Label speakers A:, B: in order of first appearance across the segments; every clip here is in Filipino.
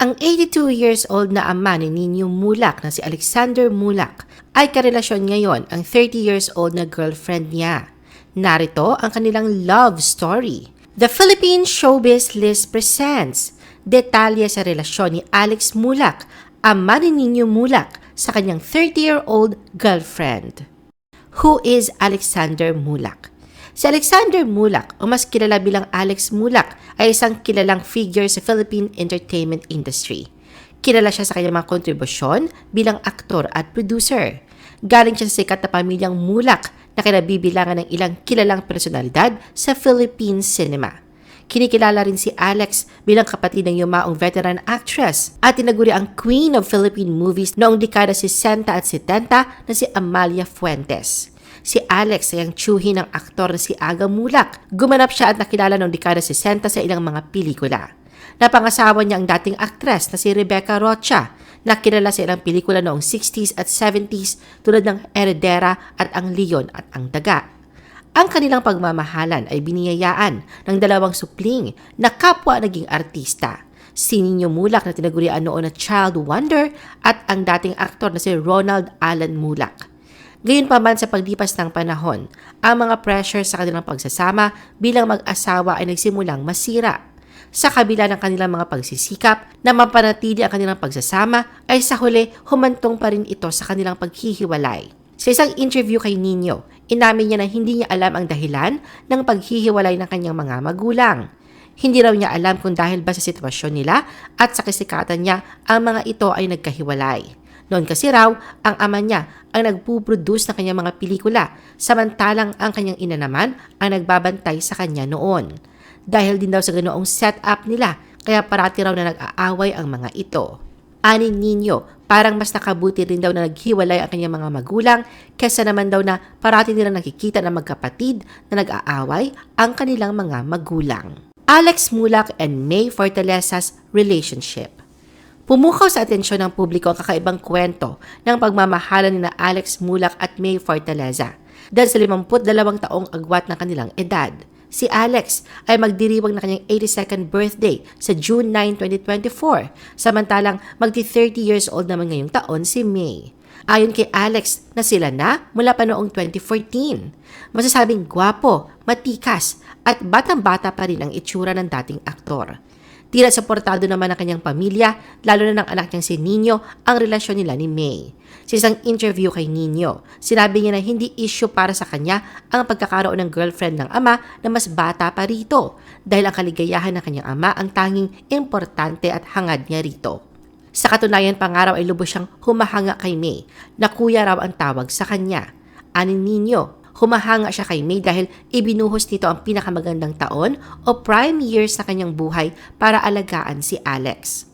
A: Ang 82 years old na ama ni Nino Mulak na si Alexander Mulak ay karelasyon ngayon ang 30 years old na girlfriend niya. Narito ang kanilang love story. The Philippine Showbiz List presents detalye sa relasyon ni Alex Mulak, ama ni Nino Mulak sa kanyang 30-year-old girlfriend. Who is Alexander Mulak? Si Alexander Mulak, o mas kilala bilang Alex Mulak, ay isang kilalang figure sa Philippine entertainment industry. Kilala siya sa kanyang mga kontribusyon bilang aktor at producer. Galing siya sa sikat na pamilyang Mulak na kinabibilangan ng ilang kilalang personalidad sa Philippine cinema. Kinikilala rin si Alex bilang kapatid ng yumaong veteran actress at tinaguri ang Queen of Philippine Movies noong dekada 60 at 70 na si Amalia Fuentes. Si Alex ay ang tsuhi ng aktor na si Aga Mulak. Gumanap siya at nakilala noong dekada 60 sa ilang mga pelikula. Napangasawa niya ang dating aktres na si Rebecca Rocha na kilala sa ilang pelikula noong 60s at 70s tulad ng Heredera at Ang Leon at Ang Daga. Ang kanilang pagmamahalan ay biniyayaan ng dalawang supling na kapwa naging artista. Si Nino Mulak na tinagurian noon na Child Wonder at ang dating aktor na si Ronald Allen Mulak. Gayon pa man sa paglipas ng panahon, ang mga pressure sa kanilang pagsasama bilang mag-asawa ay nagsimulang masira. Sa kabila ng kanilang mga pagsisikap na mapanatili ang kanilang pagsasama ay sa huli humantong pa rin ito sa kanilang paghihiwalay. Sa isang interview kay Nino, inamin niya na hindi niya alam ang dahilan ng paghihiwalay ng kanyang mga magulang. Hindi raw niya alam kung dahil ba sa sitwasyon nila at sa kasikatan niya ang mga ito ay nagkahiwalay. Noon kasi raw, ang ama niya ang nagpuproduce ng kanyang mga pelikula, samantalang ang kanyang ina naman ang nagbabantay sa kanya noon. Dahil din daw sa ganoong setup nila, kaya parati raw na nag-aaway ang mga ito. Ani Nino, parang mas nakabuti rin daw na naghiwalay ang kanyang mga magulang kesa naman daw na parati nilang nakikita na magkapatid na nag-aaway ang kanilang mga magulang. Alex Mulak and May Fortalesa's relationship. Pumukaw sa atensyon ng publiko ang kakaibang kwento ng pagmamahalan ni na Alex Mulak at May Fortaleza dahil sa 52 taong agwat ng kanilang edad. Si Alex ay magdiriwang na kanyang 82nd birthday sa June 9, 2024, samantalang magti 30 years old naman ngayong taon si May. Ayon kay Alex na sila na mula pa noong 2014. Masasabing gwapo, matikas at batang-bata pa rin ang itsura ng dating aktor. Tila suportado naman ng kanyang pamilya, lalo na ng anak niyang si Nino, ang relasyon nila ni May. Sa isang interview kay Nino, sinabi niya na hindi issue para sa kanya ang pagkakaroon ng girlfriend ng ama na mas bata pa rito dahil ang kaligayahan ng kanyang ama ang tanging importante at hangad niya rito. Sa katunayan, pangaraw ay lubos siyang humahanga kay May na kuya raw ang tawag sa kanya. Anin Nino, Humahanga siya kay May dahil ibinuhos nito ang pinakamagandang taon o prime years sa kanyang buhay para alagaan si Alex.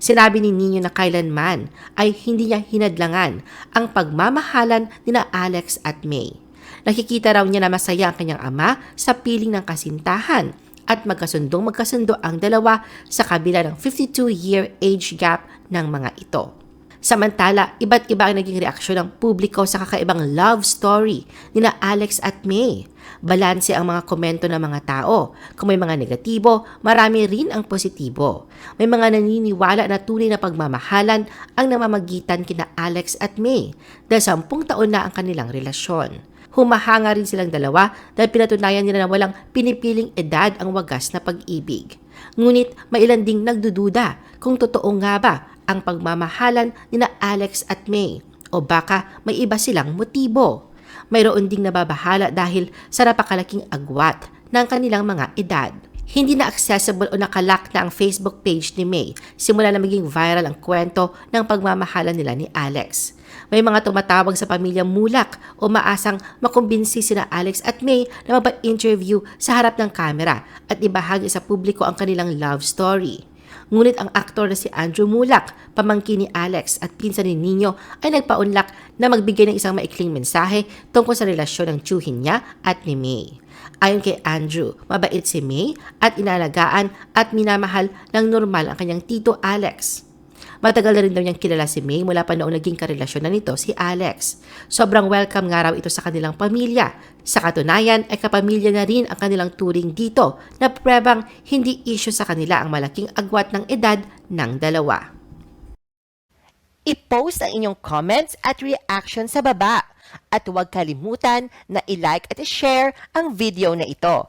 A: Sinabi ni Nino na kailanman ay hindi niya hinadlangan ang pagmamahalan ni na Alex at May. Nakikita raw niya na masaya ang kanyang ama sa piling ng kasintahan at magkasundong magkasundo ang dalawa sa kabila ng 52-year age gap ng mga ito. Samantala, iba't iba ang naging reaksyon ng publiko sa kakaibang love story ni na Alex at May. Balanse ang mga komento ng mga tao. Kung may mga negatibo, marami rin ang positibo. May mga naniniwala na tunay na pagmamahalan ang namamagitan kina Alex at May dahil sampung taon na ang kanilang relasyon. Humahanga rin silang dalawa dahil pinatunayan nila na walang pinipiling edad ang wagas na pag-ibig. Ngunit may ilan ding nagdududa kung totoo nga ba ang pagmamahalan ni na Alex at May o baka may iba silang motibo. Mayroon ding nababahala dahil sa napakalaking agwat ng kanilang mga edad. Hindi na accessible o nakalock na ang Facebook page ni May simula na maging viral ang kwento ng pagmamahalan nila ni Alex. May mga tumatawag sa pamilya Mulak o maasang makumbinsi sina Alex at May na magpa-interview sa harap ng kamera at ibahagi sa publiko ang kanilang love story. Ngunit ang aktor na si Andrew Mulak, pamangkin ni Alex at pinsan ni Nino ay nagpaunlak na magbigay ng isang maikling mensahe tungkol sa relasyon ng tsuhin niya at ni May. Ayon kay Andrew, mabait si May at inalagaan at minamahal ng normal ang kanyang tito Alex. Matagal na rin daw niyang kilala si May mula pa noong naging karelasyon na nito si Alex. Sobrang welcome nga raw ito sa kanilang pamilya. Sa katunayan ay kapamilya na rin ang kanilang turing dito na prebang hindi issue sa kanila ang malaking agwat ng edad ng dalawa.
B: I-post ang inyong comments at reaction sa baba. At huwag kalimutan na i-like at i-share ang video na ito.